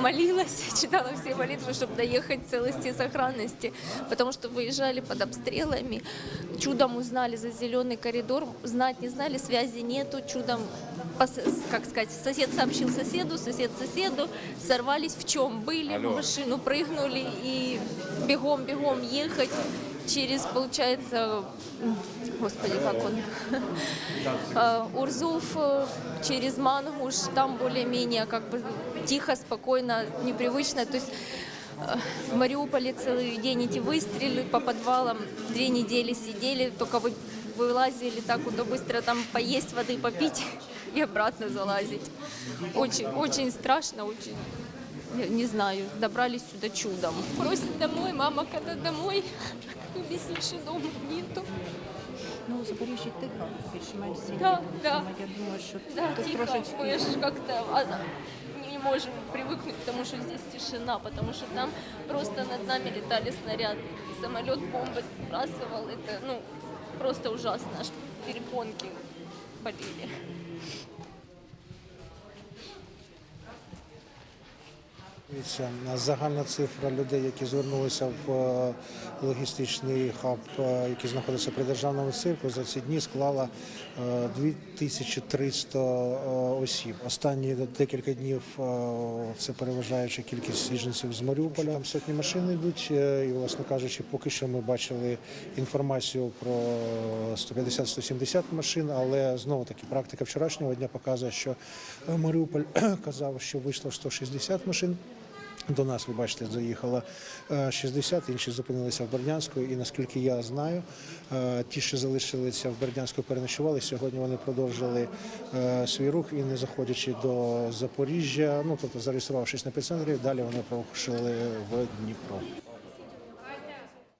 молилась, читала все молитвы, чтобы доехать в целости и сохранности, потому что выезжали под обстрелами, чудом узнали за зеленый коридор, знать не знали, связи нету, чудом, как сказать, сосед сообщил соседу, сосед соседу, сорвались в чем были, в машину прыгнули и бегом-бегом ехать через, получается, господи, как он, э, Урзуф э, через Мангуш, там более-менее как бы тихо, спокойно, непривычно. То есть э, в Мариуполе целый день эти выстрелы по подвалам, две недели сидели, только вы, вылазили так куда быстро там поесть воды, попить и обратно залазить. Очень, очень страшно, очень, не знаю, добрались сюда чудом. Просит домой, мама, когда домой, объяснить, что дома нету. Ну, у Запоріжжі тихо, більш-менш всі. Да, да. Я думаю, що Да, тут тихо. трошечки Мы ж как-то а, не можем привыкнуть к тому, что здесь тишина, потому что там просто над нами летали снаряды. Самолет бомбы сбрасывал. Это, ну, просто ужасно. Аж перепонки болели. Загальна цифра людей, які звернулися в е, логістичний хаб, е, який знаходиться при державному цирку, за ці дні склала е, 2300 е, осіб. Останні декілька днів це переважаюча кількість біженців з Маріуполя. Там сотні машин йдуть, і, власне кажучи, поки що ми бачили інформацію про 150-170 машин, але знову таки практика вчорашнього дня показує, що Маріуполь казав, що вийшло 160 машин. До нас, ви бачите, заїхало е, 60, інші зупинилися в Бердянську. І наскільки я знаю, е, ті, що залишилися в Бердянську, переночували. Сьогодні вони продовжили е, свій рух і не заходячи до Запоріжжя, ну тобто зареєструвавшись на епіцентрі, далі вони порушили в Дніпро.